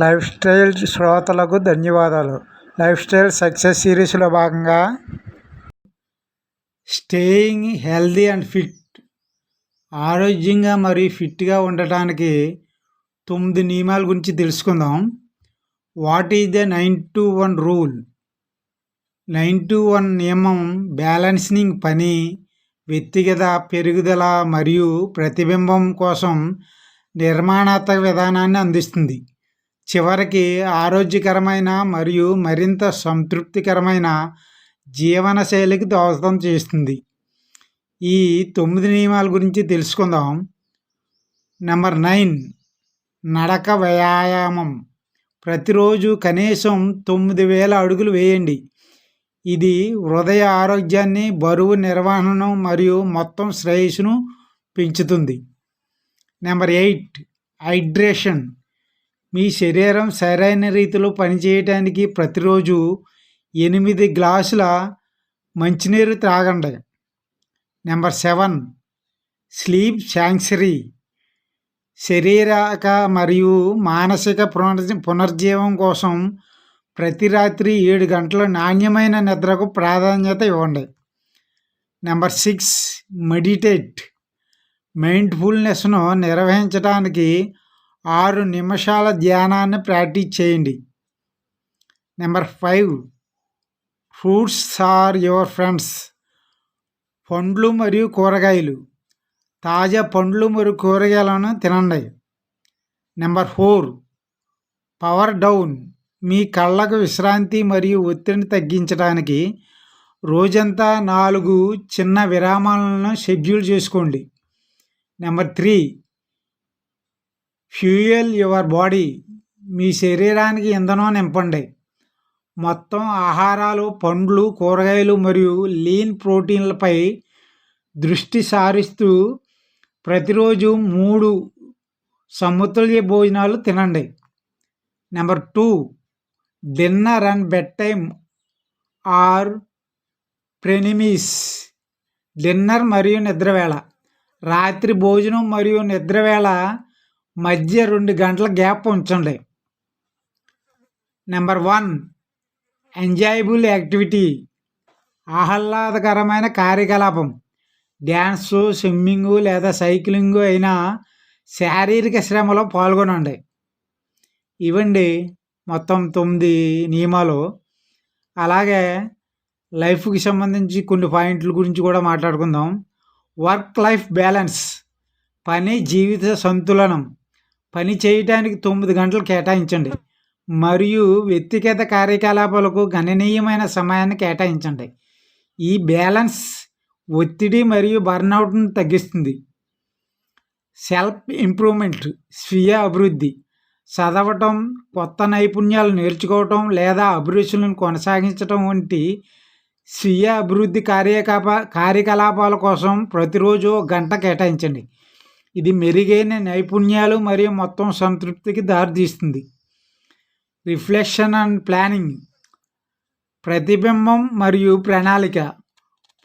Life style శ్రోతలకు ధన్యవాదాలు. Life style success సిరీస్లో భాగంగా స్టేయింగ్ హెల్దీ అండ్ ఫిట్ ఆరోగ్యంగా మరియు ఫిట్గా ఉండటానికి తొమ్మిది నియమాల గురించి తెలుసుకుందాం. What is the nine two one rule? Nine two one నియమం బ్యాలెన్సింగ్ పని వ్యక్తిగత పెరుగుదల మరియు ప్రతిబింబం కోసం నిర్మాణాత్మక విధానాన్ని అందిస్తుంది. చివరికి ఆరోగ్యకరమైన మరియు మరింత సంతృప్తికరమైన జీవనశైలికి దోహదం చేస్తుంది. ఈ తొమ్మిది నియమాల గురించి తెలుసుకుందాం. నెంబర్ నైన్ నడక వ్యాయామం. ప్రతిరోజు కనీసం తొమ్మిది వేల అడుగులు వేయండి. ఇది హృదయ ఆరోగ్యాన్ని బరువు నిర్వహణను మరియు మొత్తం శ్రేయస్సును పెంచుతుంది. Number eight hydration. మీ శరీరం సరైన రీతిలో పనిచేయటానికి ప్రతిరోజు ఎనిమిది గ్లాసుల మంచినీరు త్రాగండి. Number seven sleep sanctuary. శరీరక మరియు మానసిక పునర్జీ పునర్జీవం కోసం ప్రతి రాత్రి ఏడు గంటల నాణ్యమైన నిద్రకు ప్రాధాన్యత ఇవ్వండి. Number six meditate. మైండ్ఫుల్నెస్ను నిర్వహించడానికి ఆరు నిమిషాల ధ్యానాన్ని ప్రాక్టీస్ చేయండి. Number five. Fruits are your friends. పండ్లు మరియు కూరగాయలు. తాజా పండ్లు మరియు కూరగాయలను తినండి. Number four. Power down. మీ కళ్ళకు విశ్రాంతి మరియు ఒత్తిడిని తగ్గించడానికి రోజంతా నాలుగు చిన్న విరామాలను షెడ్యూల్ చేసుకోండి. Number three. Fuel your body. మీ శరీరానికి ఇంధనం నింపండి. మొత్తం ఆహారాలు పండ్లు కూరగాయలు మరియు లీన్ ప్రోటీన్లపై దృష్టి సారిస్తూ ప్రతిరోజు మూడు సమతుల్య భోజనాలు తినండి. Number two dinner and bed time are frenemies. Dinner మరియు నిద్రవేళ. రాత్రి భోజనం మరియు నిద్రవేళ మధ్య రెండు గంటల గ్యాప్ ఉంచండి. నెంబర్ వన్ ఎంజాయబుల్ యాక్టివిటీ ఆహ్లాదకరమైన కార్యకలాపం. డ్యాన్సు స్విమ్మింగు లేదా సైక్లింగు అయినా శారీరక శ్రమలో పాల్గొనండి. ఇవండి మొత్తం తొమ్మిది నియమాలు. అలాగే లైఫ్కి సంబంధించి కొన్ని పాయింట్ల గురించి కూడా మాట్లాడుకుందాం. Work life balance. పని జీవిత సంతులనం. పని చేయటానికి తొమ్మిది గంటలు కేటాయించండి. మరియు వ్యక్తిగత కార్యకలాపాలకు గణనీయమైన సమయాన్ని కేటాయించండి. ఈ బ్యాలెన్స్ ఒత్తిడి మరియు బర్న్అవుట్ను తగ్గిస్తుంది. సెల్ఫ్ ఇంప్రూవ్మెంట్ స్వీయ అభివృద్ధి చదవటం కొత్త నైపుణ్యాలు నేర్చుకోవటం లేదా అభిరుచులను కొనసాగించటం వంటి స్వీయ అభివృద్ధి కార్యకలాప కార్యకలాపాల కోసం ప్రతిరోజు గంట కేటాయించండి. ఇది మెరుగైన నైపుణ్యాలు మరియు మొత్తం సంతృప్తికి దారితీస్తుంది. రిఫ్లెక్షన్ అండ్ ప్లానింగ్ ప్రతిబింబం మరియు ప్రణాళిక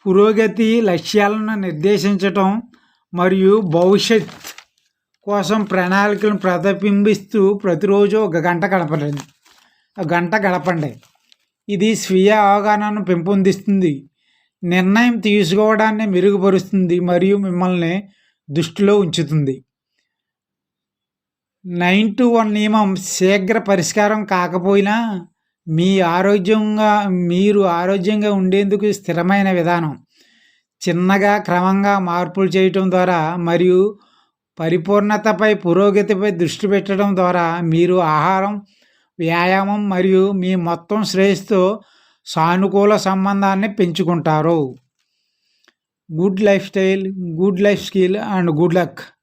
పురోగతి లక్ష్యాలను నిర్దేశించటం మరియు భవిష్యత్ కోసం ప్రణాళికలను ప్రతిబింబిస్తూ ప్రతిరోజు ఒక గంట గడపండి. గంట గడపండి. ఇది స్వీయ అవగాహనను పెంపొందిస్తుంది. నిర్ణయం తీసుకోవడాన్ని మెరుగుపరుస్తుంది మరియు మిమ్మల్ని దృష్టిలో ఉంచుతుంది. నైన్ టు వన్ నియమం శీఘ్ర పరిష్కారం కాకపోయినా మీ ఆరోగ్యంగా మీరు ఆరోగ్యంగా ఉండేందుకు స్థిరమైన విధానం. చిన్నగా క్రమంగా మార్పులు చేయటం ద్వారా మరియు పరిపూర్ణతపై పురోగతిపై దృష్టి పెట్టడం ద్వారా మీరు ఆహారం వ్యాయామం మరియు మీ మొత్తం శ్రేయస్సుతో సానుకూల సంబంధాన్ని పెంచుకుంటారు. good lifestyle, good life skill, and good luck.